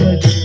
Thank you.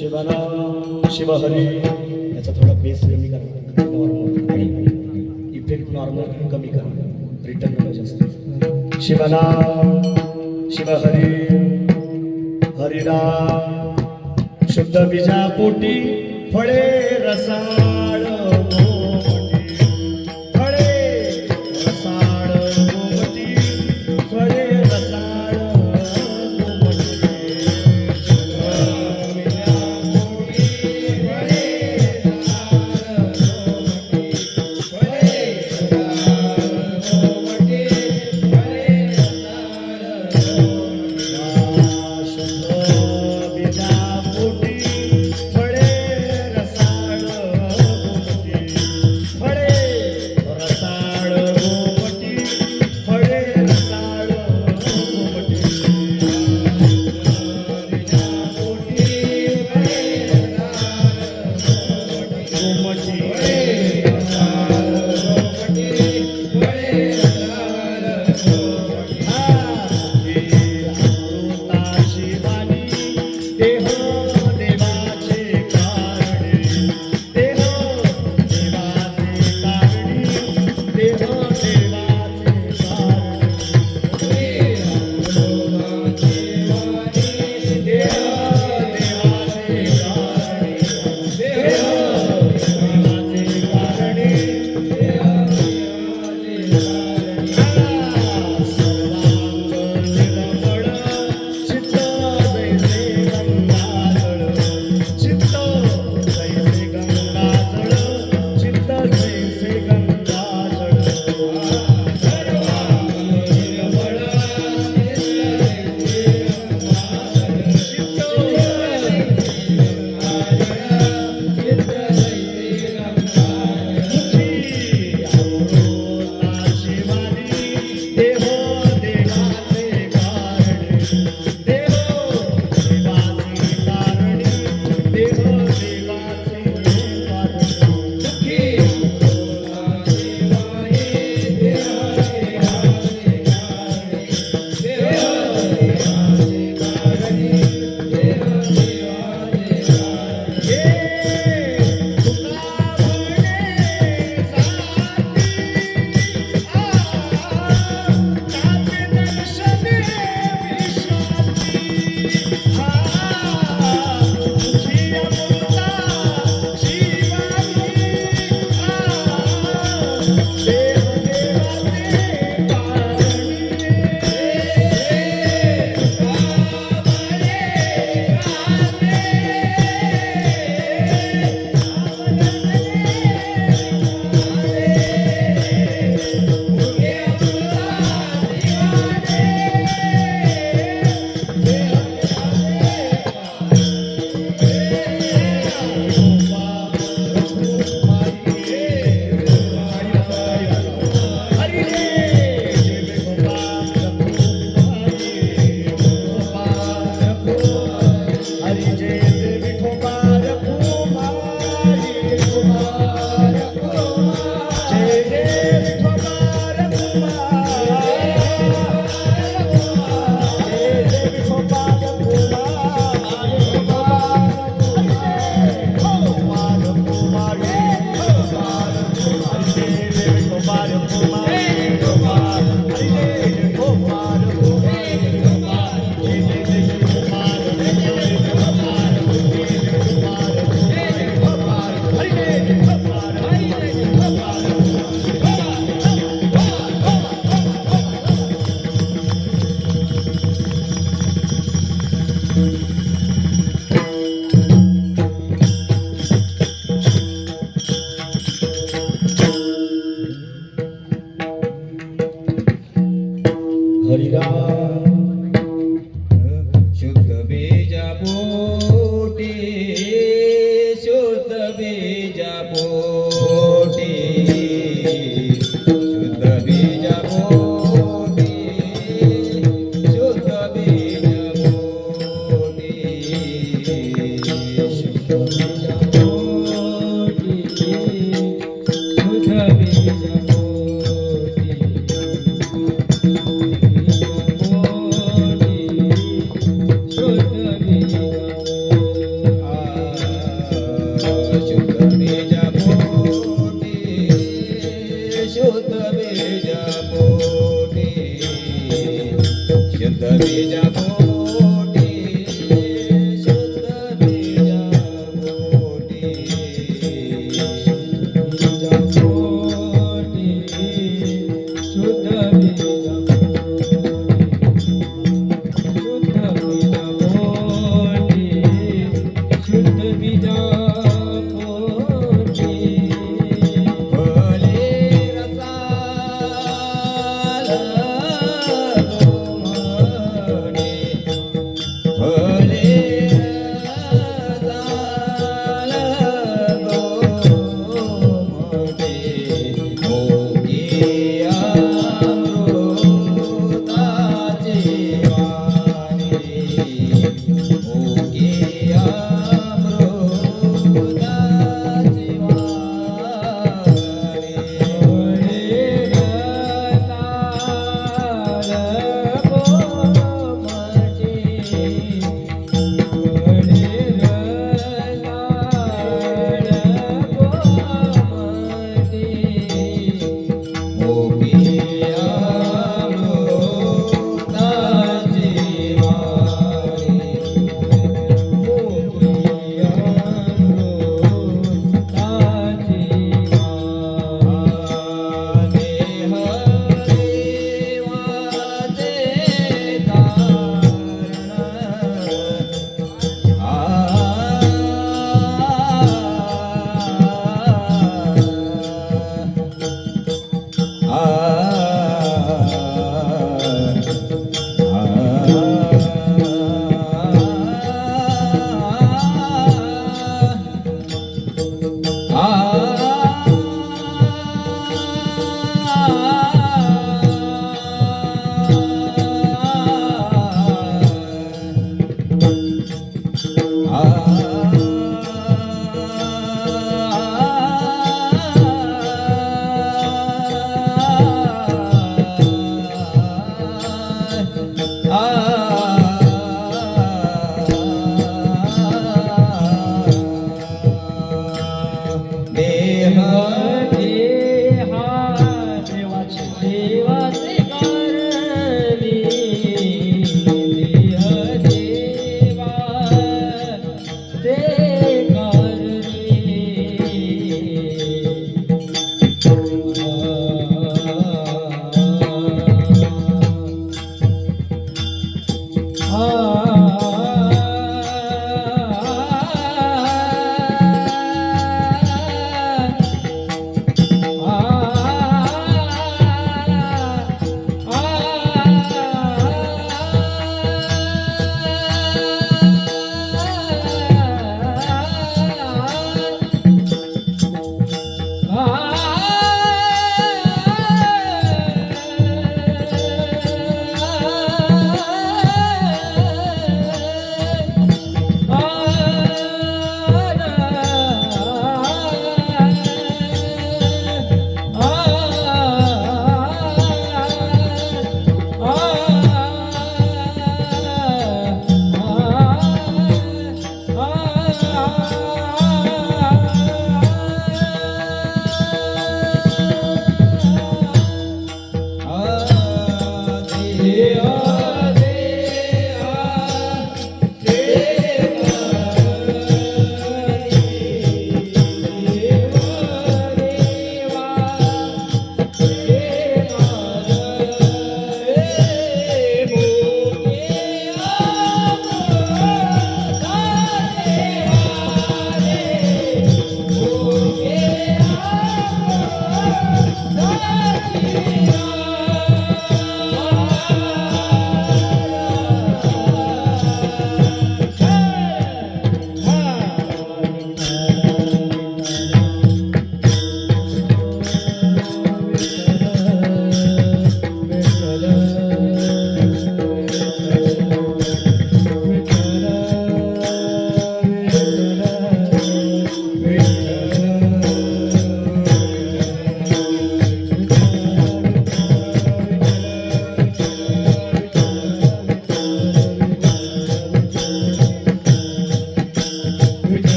शिवनाम Shivhari याचा थोडा base कमी करा. नॉर्मल इफेक्ट नॉर्मल कमी करा. रिटर्न थोडा जास्त. शिवनाम शिवहरी हरिराम शुद्ध बीजा पोटी फळे रसा would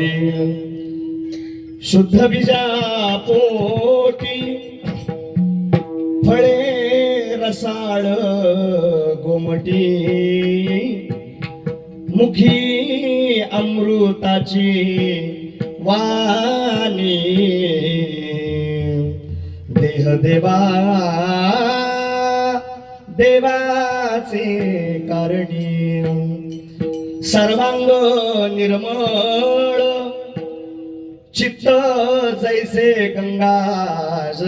हरी शुद्ध बीजा पोटी फळे रसाळ गोमटी मुखी अमृताची वाणी देह देवा देवाचे कारणी सर्वांग निर्मळ चित्त जैसे गंगाजळ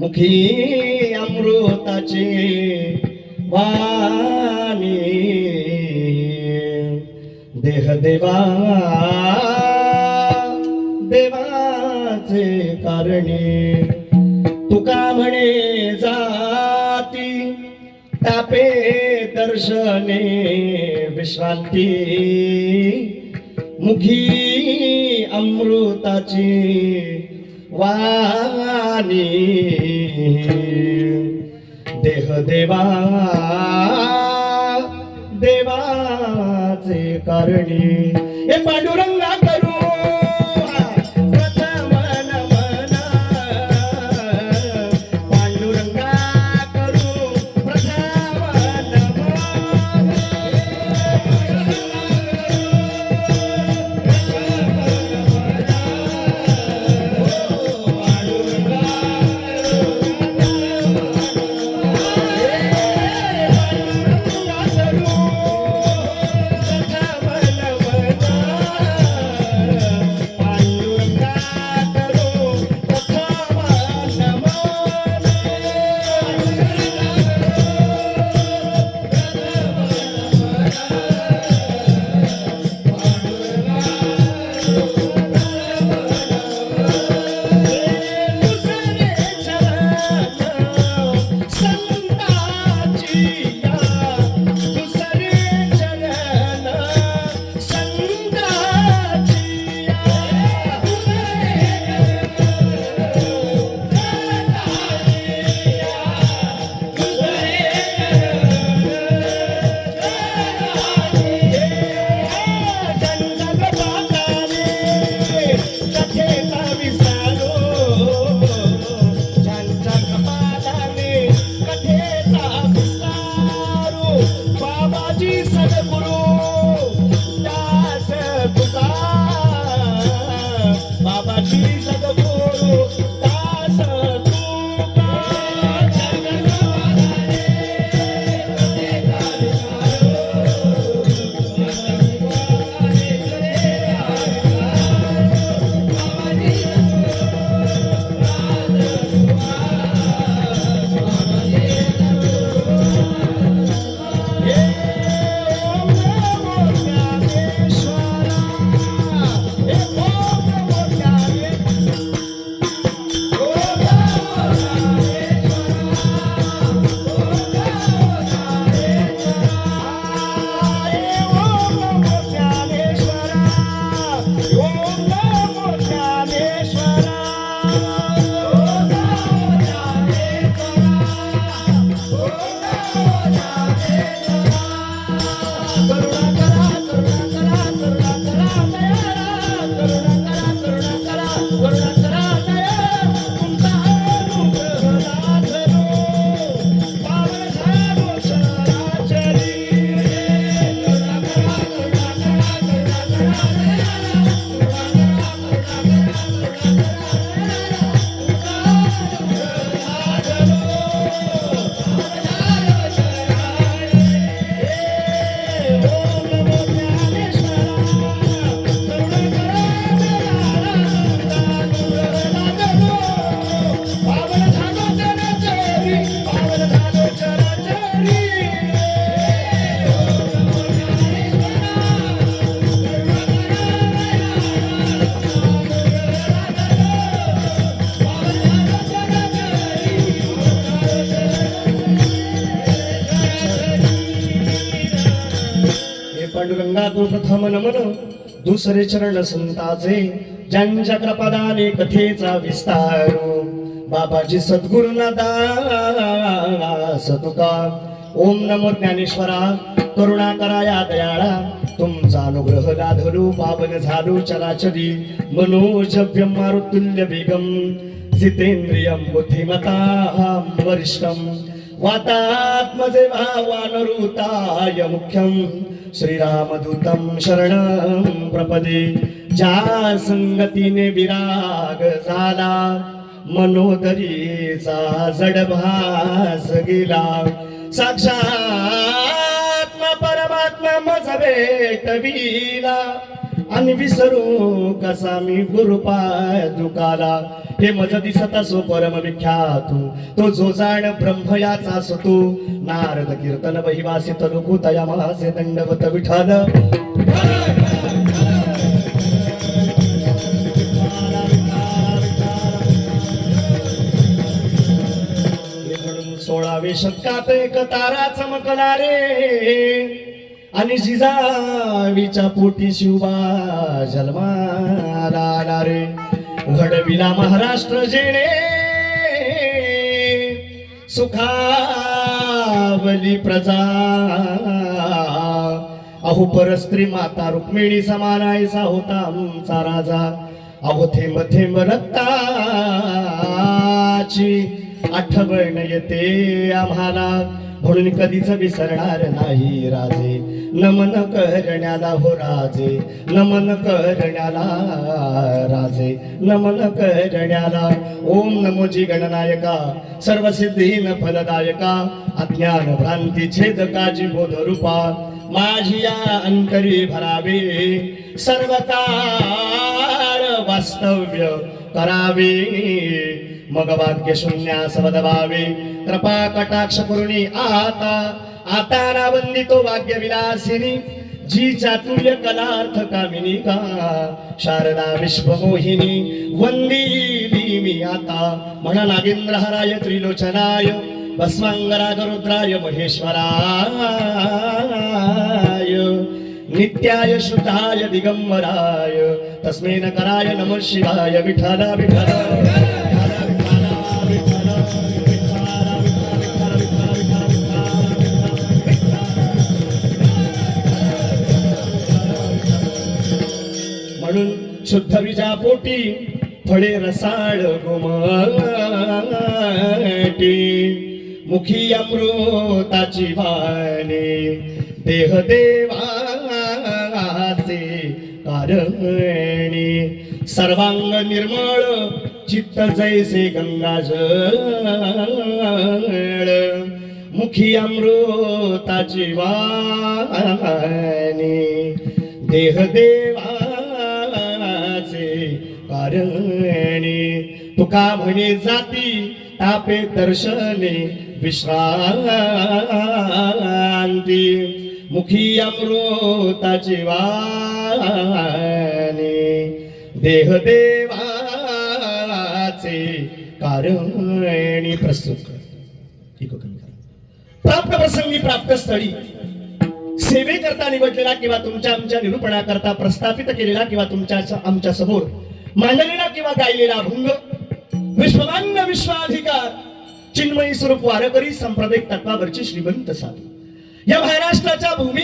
मुखी अमृताचे वाणी. देह देवा देवाचे कारणी. तुका म्हणे जाती तापे दर्शने विश्रांती. मुखी अमृताची वाणी. देह देवा देवाचे कारणी. हे पांडुरंगा करू हे प्रथम दुसरे चरण संताचे ज्यांच्या कृपादाने कथेचा विस्तार हो. बाबाजी सद्गुरुना दास तुका ओम नमो ज्ञानेश्वरा करुणा करा या दयाळा. तुमचा अनुग्रह लाधलो पावन झालो चराचरी. मनोजव्यम मारुतुल्य वेगम जितेंद्रियम बुद्धिमता वरिष्ठम. वातात्मजे भावानरुताय मुख्यम श्रीरामदूतं शरणं प्रपदे। ज्या संगतीने विराग झाला मनोदरीचा जडभास गेला। साक्षात परमात्मा मज भेटविला आणि विसरू कसा मी गुरुपाय दुकाला हे मज दिसत असो परम विख्यातू. तो जो जाण ब्रह्म याचा असतो नारद कीर्तन बहिवासित लोकुतया महासे दंडवत विठाल सोळावे शतकात एक तारा चमकला रे आणि जिजावीच्या पोटी शिवबा जन्माला आला रे घडविला महाराष्ट्र जेणे. सुखावली प्रजा. अहो परस्त्री माता रुक्मिणी समानायचा होता आमचा राजा. अहो थेंब थेंब रक्ताची आठवण येते आम्हाला. म्हणून कधीच विसरणार नाही राजे. नमन करण्याला हो राजे. नमन करण्याला राजे. नमन करण्याला. ओम नमोजी गणनायका सर्व सिद्धीन फलदायका. अज्ञान भ्रांती छेदकाची बोध रूपा माझी या अंतरी भरावे. सर्व काळ वास्तव्य करावे. मग वाक्य शून्यास वदवावे कृपा कटाक्ष करुणी आता आता रावंदी तो वाक्य विलासिनी जी चातुर्य कलार्थ कामिनी का। शारदा विश्वमोहिनी। वंदी मी आता। म्हणा नागेंद्र हराय त्रिलोचनाय। भस्मांगराज रुद्राय महेश्वराय। नित्याय शुद्धाय दिगंबराय तस्मेन कराय नमः शिवाय विठ्ठला विठ्ठला। शुद्ध विजा पोटी फळे रसाळ गोमाटी. मुखी अमृताची वाणी देह देवाचे कारणी. सर्वांग निर्मळ चित्त जैसे गंगाजळ. मुखी अमृताची वाणी देह देवा कारणी तुका म्हणे जाती तापे दर्शने विश्रांती. मुखी अमृताची वाणी देह देवाचे कारणी प्रस्तुत प्राप्त प्रसंगी प्राप्त स्थळी. सेवेकरता निवडलेला किंवा तुमच्या आमच्या निरूपणाकरता प्रस्थापित केलेला किंवा तुमच्या आमच्यासमोर मांडलेला किंवा गायलेला अभंग. विश्वमान्य विश्वाधिकार. चिन्मयी स्वरूप वारकरी संप्रदायिक तत्वावरचे श्रीमंत साधू. या महाराष्ट्राच्या भूमी